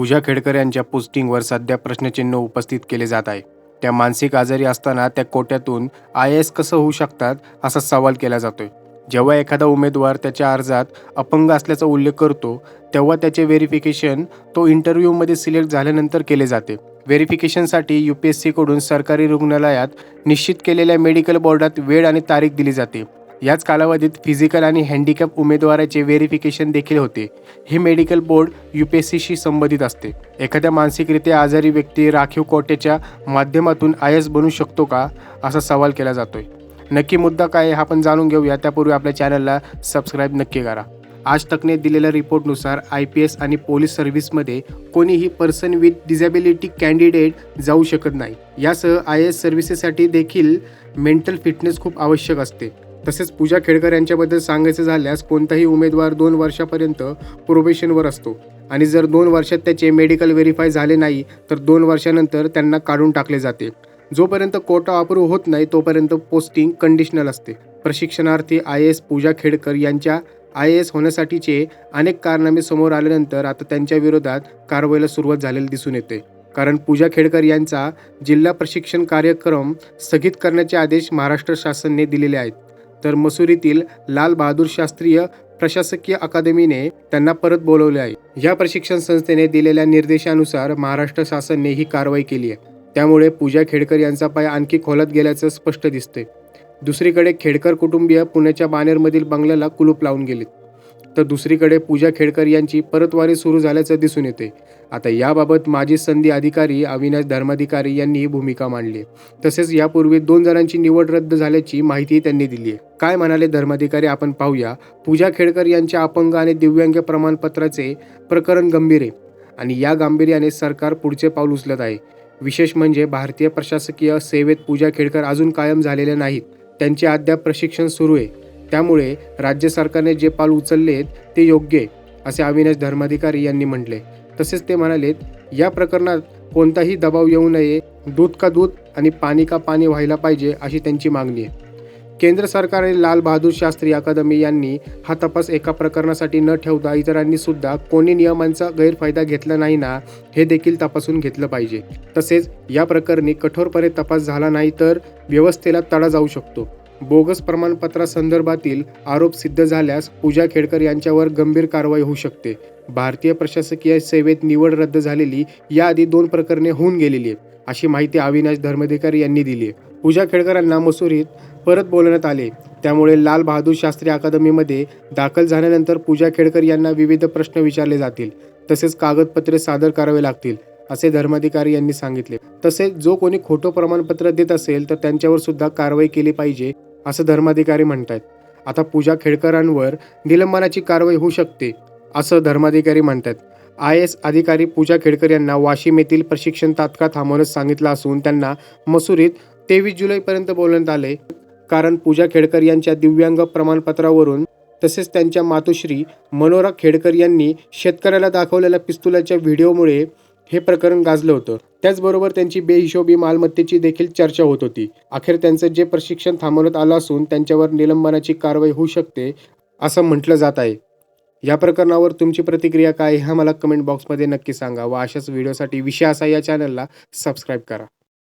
पूजा खेडकर यांच्या पोस्टिंगवर सध्या प्रश्नचिन्ह उपस्थित केले जात आहे. त्या मानसिक आजारी असताना त्या कोट्यातून आय एस कसं होऊ शकतात असा सवाल केला जातोय. जेव्हा एखादा उमेदवार त्याच्या अर्जात अपंग असल्याचा उल्लेख करतो तेव्हा त्याचे व्हेरिफिकेशन तो इंटरव्ह्यूमध्ये सिलेक्ट झाल्यानंतर केले जाते. व्हेरिफिकेशनसाठी यू पी एस सीकडून सरकारी रुग्णालयात निश्चित केलेल्या मेडिकल बोर्डात वेळ आणि तारीख दिली जाते. याच कालावधीत फिजिकल आणि हँडिकॅप उमेदवाराचे व्हेरिफिकेशन देखील होते. हे medical board U P S सीशी संबंधित असते. एखाद्या मानसिकरित्या आजारी व्यक्ती राखीव कोट्याच्या माध्यमातून आय एस बनू शकतो का असा सवाल केला जातोय. नक्की मुद्दा काय आहे हा आपण जाणून घेऊया. त्यापूर्वी आपल्या चॅनलला सबस्क्राईब नक्की करा. आज तकने दिलेल्या रिपोर्टनुसार आय पी एस आणि पोलीस सर्व्हिसमध्ये कोणीही पर्सन विथ डिझॅबिलिटी कॅन्डिडेट जाऊ शकत नाही. यासह आय एस सर्व्हिसेससाठी देखील मेंटल फिटनेस खूप आवश्यक असते. तसेच पूजा खेडकर यांच्याबद्दल सांगायचं झाल्यास कोणताही उमेदवार दोन वर्षापर्यंत प्रोबेशनवर असतो. आणि जर दोन वर्षात त्याचे मेडिकल व्हेरीफाय झाले नाही तर दोन वर्षानंतर त्यांना काढून टाकले जाते. जोपर्यंत कोटा अप्रूव्ह होत नाही तोपर्यंत पोस्टिंग कंडिशनल असते. प्रशिक्षणार्थी आय एस पूजा खेडकर यांच्या आय एस होण्यासाठीचे अनेक कारनामे समोर आल्यानंतर आता त्यांच्या विरोधात कारवाईला सुरुवात झालेली दिसून येते. कारण पूजा खेडकर यांचा जिल्हा प्रशिक्षण कार्यक्रम स्थगित करण्याचे आदेश महाराष्ट्र शासनाने दिलेले आहेत. तर मसुरीतील लाल बहादूर शास्त्रीय प्रशासकीय अकादमीने त्यांना परत बोलवले आहे. या प्रशिक्षण संस्थेने दिलेल्या निर्देशानुसार महाराष्ट्र शासनने ही कारवाई केली आहे. त्यामुळे पूजा खेडकर यांचा पाय आणखी खोलत गेल्याचं स्पष्ट दिसते दुसरीकडे खेडकर कुटुंबीय पुण्याच्या बानेरमधील बंगल्याला कुलूप लावून गेलेत. तर दुसरीकडे पूजा खेडकर यांची परतवारी सुरू झाल्याचं दिसून येते. आता याबाबत माजी संधी अधिकारी अविनाश धर्माधिकारी यांनी ही भूमिका मांडली. तसेच यापूर्वी दोन जणांची निवड रद्द झाल्याची माहिती त्यांनी दिली. आहे काय म्हणाले धर्माधिकारी? आपण पाहूया. पूजा खेडकर यांच्या अपंग आणि दिव्यांग प्रमाणपत्राचे प्रकरण गंभीर आहे आणि या गांभीर्याने सरकार पुढचे पाऊल उचलत आहे. विशेष म्हणजे भारतीय प्रशासकीय सेवेत पूजा खेडकर अजून कायम झालेले नाहीत. त्यांचे अद्याप प्रशिक्षण सुरू आहे. त्यामुळे राज्य सरकारने जे पाल उचललेत ते योग्य आहे असे अविनाश धर्माधिकारी यांनी म्हटले. तसेच ते म्हणालेत या प्रकरणात कोणताही दबाव येऊ नये दूध का दूध आणि पाणी का पाणी व्हायला पाहिजे अशी त्यांची मागणी आहे. केंद्र सरकारने लाल बहादूर शास्त्री अकादमी यांनी हा तपास एका प्रकरणासाठी न ठेवता इतरांनी सुद्धा कोणी नियमांचा गैरफायदा घेतला नाही ना हे देखील तपासून घेतलं पाहिजे. तसेच या प्रकरणी कठोरपणे तपास झाला नाही तर व्यवस्थेला तडा जाऊ शकतो. बोगस प्रमाणपत्रासंदर्भातील आरोप सिद्ध झाल्यास पूजा खेडकर यांच्यावर गंभीर कारवाई होऊ शकते. भारतीय प्रशासकीय सेवेत निवड रद्द झालेली याआधी दोन प्रकरणे होऊन गेलेली आहेत अशी माहिती अविनाश धर्माधिकारी यांनी दिली आहे. पूजा खेडकरांना मसुरीत परत बोलवण्यात आले. त्यामुळे लाल बहादूर शास्त्री अकादमीमध्ये दाखल झाल्यानंतर पूजा खेडकर यांना विविध प्रश्न विचारले जातील तसेच कागदपत्रे सादर करावे लागतील असे धर्माधिकारी यांनी सांगितले. तसेच जो कोणी खोटं प्रमाणपत्र देत असेल तर त्यांच्यावर सुद्धा कारवाई केली पाहिजे असं धर्माधिकारी म्हणतायत. आता पूजा खेडकरांवर निलंबनाची कारवाई होऊ शकते असं धर्माधिकारी म्हणतात आय एस अधिकारी पूजा खेडकर यांना वाशिम येथील प्रशिक्षण तात्काळ थांबवण्यास सांगितलं असून त्यांना मसुरीत तेवीस जुलैपर्यंत बोलवण्यात आले. कारण पूजा खेडकर यांच्या दिव्यांग प्रमाणपत्रावरून तसेच त्यांच्या मातोश्री मनोरा खेडकर यांनी शेतकऱ्याला दाखवलेल्या पिस्तुलाच्या व्हिडिओमुळे हे प्रकरण गाजलं होतं. त्याचबरोबर त्यांची बेहिशोबी मालमत्तेची देखील चर्चा होत होती. अखेर त्यांचं जे प्रशिक्षण थांबवण्यात आलं असून त्यांच्यावर निलंबनाची कारवाई होऊ शकते असं म्हटलं जात आहे. या प्रकरणावर तुमची प्रतिक्रिया काय ह्या मला कमेंट बॉक्समध्ये नक्की सांगा व अशाच व्हिडिओसाठी विषय असा या चॅनलला सबस्क्राईब करा.